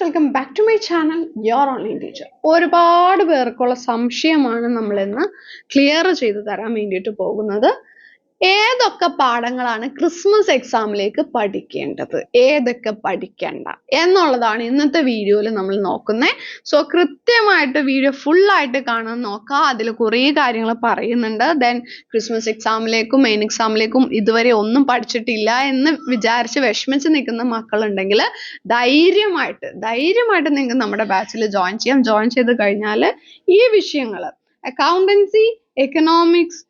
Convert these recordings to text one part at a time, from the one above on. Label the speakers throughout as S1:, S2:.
S1: Welcome back to my channel your online teacher ഒരുപാട് പേർക്കുള്ള സംശയമാണ് നമ്മളിന്ന് ക്ലിയർ ചെയ്ത് തരാൻ വേണ്ടിയിട്ട് പോകുന്നത്. ഏതൊക്കെ പാഠങ്ങളാണ് ക്രിസ്മസ് എക്സാമിലേക്ക് പഠിക്കേണ്ടത്? ഏതൊക്കെ പഠിക്കേണ്ട? എന്നുള്ളതാണ് ഇന്നത്തെ വീഡിയോയിൽ നമ്മൾ നോക്കുന്നത് സോ കൃത്യമായിട്ട് വീഡിയോ ഫുൾ ആയിട്ട് കാണാൻ നോക്കുക അതിൽ കുറേ കാര്യങ്ങൾ പറയുന്നുണ്ട്. ദെൻ ക്രിസ്മസ് എക്സാമിലേക്കും മെയിൻ എക്സാമിലേക്കും ഇതുവരെ ഒന്നും പഠിച്ചിട്ടില്ല എന്ന് വിചാരിച്ച് വിഷമിച്ച് നിൽക്കുന്ന മക്കളുണ്ടെങ്കിൽ ധൈര്യമായിട്ട് ധൈര്യമായിട്ട് നിങ്ങൾക്ക് നമ്മുടെ ബാച്ചിൽ ജോയിൻ ചെയ്യാം. ജോയിൻ ചെയ്ത് കഴിഞ്ഞാൽ ഈ വിഷയങ്ങൾ accountancy economics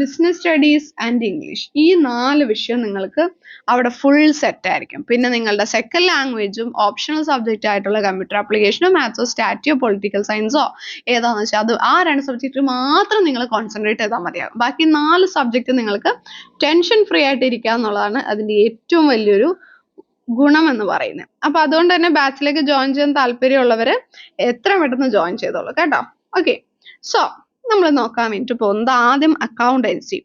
S1: business studies and English ഈ നാല് വിഷയം നിങ്ങൾക്ക് അവിടെ ഫുൾ സെറ്റ് ആയിരിക്കും. പിന്നെ നിങ്ങളുടെ സെക്കൻഡ് ലാംഗ്വേജും ഓപ്ഷണൽ സബ്ജക്റ്റ് ആയിട്ടുള്ള കമ്പ്യൂട്ടർ ആപ്ലിക്കേഷനോ മാത്സോ സ്റ്റാറ്റിയോ പൊളിറ്റിക്കൽ സയൻസോ ഏതാണെന്ന് വെച്ചാൽ അത് ആ രണ്ട് സബ്ജക്റ്റ് മാത്രം നിങ്ങൾ കോൺസെൻട്രേറ്റ് ചെയ്താൽ മതിയാകും. ബാക്കി നാല് സബ്ജക്റ്റ് നിങ്ങൾക്ക് ടെൻഷൻ ഫ്രീ ആയിട്ട് ഇരിക്കുക എന്നുള്ളതാണ് അതിന്റെ ഏറ്റവും വലിയൊരു ഗുണം എന്ന് പറയുന്നത്. അപ്പൊ അതുകൊണ്ട് തന്നെ ബാച്ചിലേക്ക് ജോയിൻ ചെയ്യാൻ താല്പര്യമുള്ളവർ എത്ര പെട്ടെന്ന് ജോയിൻ ചെയ്തോളൂ കേട്ടോ. ഓക്കെ സോ നമ്മൾ നോക്കാൻ വേണ്ടിയിട്ട് പോകുന്നത് ആദ്യം അക്കൗണ്ടൻസി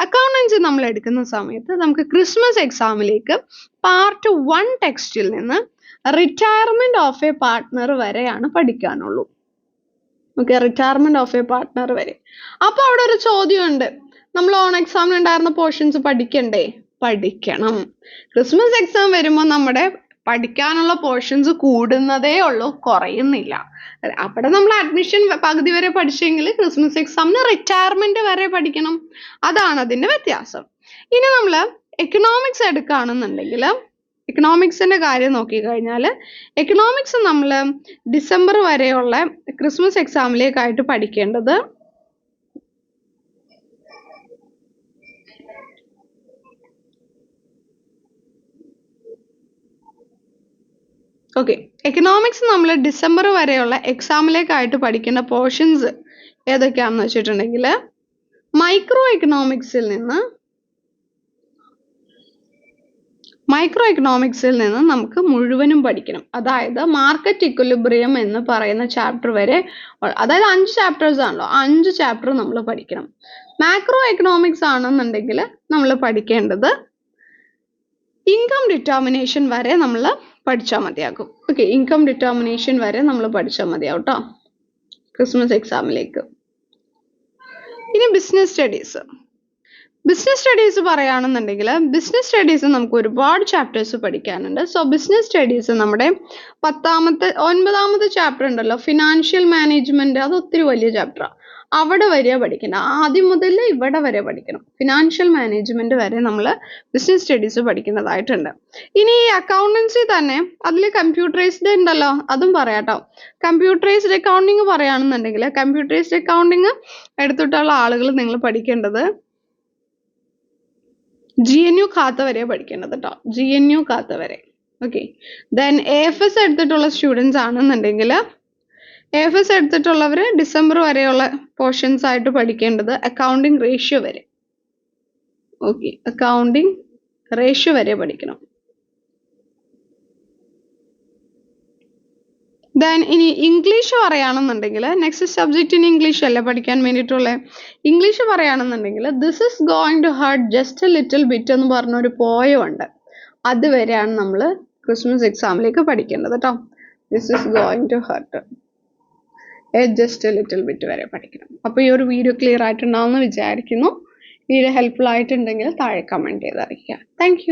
S1: അക്കൗണ്ടൻസി നമ്മൾ എടുക്കുന്ന സമയത്ത് നമുക്ക് ക്രിസ്മസ് എക്സാമിലേക്ക് പാർട്ട് വൺ ടെക്സ്റ്റിൽ നിന്ന് റിട്ടയർമെന്റ് ഓഫ് എ പാർട്ട്ണർ വരെയാണ് പഠിക്കാനുള്ളൂ. Okay retirement of a partner വരെ. അപ്പൊ അവിടെ ഒരു ചോദ്യമുണ്ട്. നമ്മൾ ഓൺ എക്സാമിന് ഉണ്ടായിരുന്ന പോർഷൻസ് പഠിക്കണ്ടേ? പഠിക്കണം. ക്രിസ്മസ് എക്സാം വരുമ്പോൾ നമ്മുടെ പഠിക്കാനുള്ള പോർഷൻസ് കൂടുന്നതേ ഉള്ളൂ കുറയുന്നില്ല. അവിടെ നമ്മൾ അഡ്മിഷൻ പകുതി വരെ പഠിച്ചെങ്കിൽ ക്രിസ്മസ് എക്സാമിന് റിട്ടയർമെന്റ് വരെ പഠിക്കണം. അതാണ് അതിന്റെ വ്യത്യാസം. ഇനി നമ്മൾ എക്കണോമിക്സ് എടുക്കുകയാണെന്നുണ്ടെങ്കിൽ എക്കണോമിക്സിന്റെ കാര്യം നോക്കിക്കഴിഞ്ഞാൽ എക്കണോമിക്സ് നമ്മൾ ഡിസംബർ വരെയുള്ള ക്രിസ്മസ് എക്സാമിലേക്കായിട്ട് പഠിക്കേണ്ടത് ഓക്കെ എക്കണോമിക്സ് നമ്മൾ ഡിസംബർ വരെയുള്ള എക്സാമിലേക്കായിട്ട് പഠിക്കേണ്ട പോർഷൻസ് ഏതൊക്കെയാണെന്ന് വെച്ചിട്ടുണ്ടെങ്കിൽ മൈക്രോ എക്കണോമിക്സിൽ നിന്ന് മൈക്രോ എക്കണോമിക്സിൽ നിന്ന് നമുക്ക് മുഴുവനും പഠിക്കണം. അതായത് മാർക്കറ്റ് ഇക്വലിബ്രിയം എന്ന് പറയുന്ന ചാപ്റ്റർ വരെ അതായത് അഞ്ച് ചാപ്റ്റേഴ്സ് ആണല്ലോ അഞ്ച് ചാപ്റ്റർ നമ്മൾ പഠിക്കണം. മാക്രോ എക്കണോമിക്സ് ആണെന്നുണ്ടെങ്കിൽ നമ്മൾ പഠിക്കേണ്ടത് ഇൻകം ഡിറ്റർമിനേഷൻ വരെ നമ്മൾ പഠിച്ചാൽ മതിയാകും. ഓക്കെ ഇൻകം ഡിറ്റർമിനേഷൻ വരെ നമ്മൾ പഠിച്ചാൽ മതിയാവും കേട്ടോ ക്രിസ്മസ് എക്സാമിലേക്ക് ഇനി ബിസിനസ് സ്റ്റഡീസ് ബിസിനസ് സ്റ്റഡീസ് പറയുകയാണെന്നുണ്ടെങ്കിൽ ബിസിനസ് സ്റ്റഡീസ് നമുക്ക് ഒരുപാട് ചാപ്റ്റേഴ്സ് പഠിക്കാനുണ്ട്. സോ ബിസിനസ് സ്റ്റഡീസ് നമ്മുടെ പത്താമത്തെ ഒൻപതാമത്തെ ചാപ്റ്റർ ഉണ്ടല്ലോ ഫിനാൻഷ്യൽ മാനേജ്മെന്റ് അത് ഒത്തിരി വലിയ ചാപ്റ്ററാണ് അവിടെ വരെ പഠിക്കണം. ആദ്യം മുതൽ ഇവിടെ വരെ പഠിക്കണം. ഫിനാൻഷ്യൽ മാനേജ്മെന്റ് വരെ നമ്മൾ ബിസിനസ് സ്റ്റഡീസ് പഠിക്കുന്നതായിട്ടുണ്ട്. ഇനി ഈ അക്കൗണ്ടൻസി തന്നെ അതിൽ കമ്പ്യൂട്ടറൈസ്ഡ് ഉണ്ടല്ലോ അതും പറയാട്ടോ. കമ്പ്യൂട്ടറൈസ്ഡ് അക്കൗണ്ടിങ് പറയുകയാണെന്നുണ്ടെങ്കിൽ കമ്പ്യൂട്ടറൈസ്ഡ് അക്കൗണ്ടിങ് എടുത്തിട്ടുള്ള ആളുകൾ നിങ്ങൾ പഠിക്കേണ്ടത് ജി എൻ യു ഖാത്ത വരെ പഠിക്കേണ്ടത് കേട്ടോ ജി എൻ യു ഖാത്ത വരെ. Okay then A F S എടുത്തിട്ടുള്ള സ്റ്റുഡൻസ് ആണെന്നുണ്ടെങ്കിൽ എ എഫ് എസ് എടുത്തിട്ടുള്ളവർ ഡിസംബർ വരെയുള്ള പോർഷൻസ് ആയിട്ട് പഠിക്കേണ്ടത് അക്കൗണ്ടിങ് റേഷ്യോ വരെ. ഓക്കെ അക്കൗണ്ടിങ് റേഷ്യോ വരെ പഠിക്കണം. ദെൻ ഇനി ഇംഗ്ലീഷ് പറയുകയാണെന്നുണ്ടെങ്കിൽ നെക്സ്റ്റ് സബ്ജക്റ്റിന് ഇംഗ്ലീഷ് അല്ല പഠിക്കാൻ വേണ്ടിയിട്ടുള്ളത് ഇംഗ്ലീഷ് പറയുകയാണെന്നുണ്ടെങ്കിൽ this is going to hurt just a little bit എന്ന് പറഞ്ഞൊരു പോയമുണ്ട് അതുവരെയാണ് നമ്മൾ ക്രിസ്മസ് എക്സാമിലേക്ക് പഠിക്കേണ്ടത് കേട്ടോ this is going to hurt just little bit വരെ പഠിക്കണം. അപ്പോൾ ഈ ഒരു വീഡിയോ ക്ലിയർ ആയിട്ടുണ്ടാവുമെന്ന് വിചാരിക്കുന്നു. വീഡിയോ ഹെൽപ്ഫുൾ ആയിട്ടുണ്ടെങ്കിൽ താഴെ കമന്റ് ചെയ്ത് അറിയിക്കുക താങ്ക്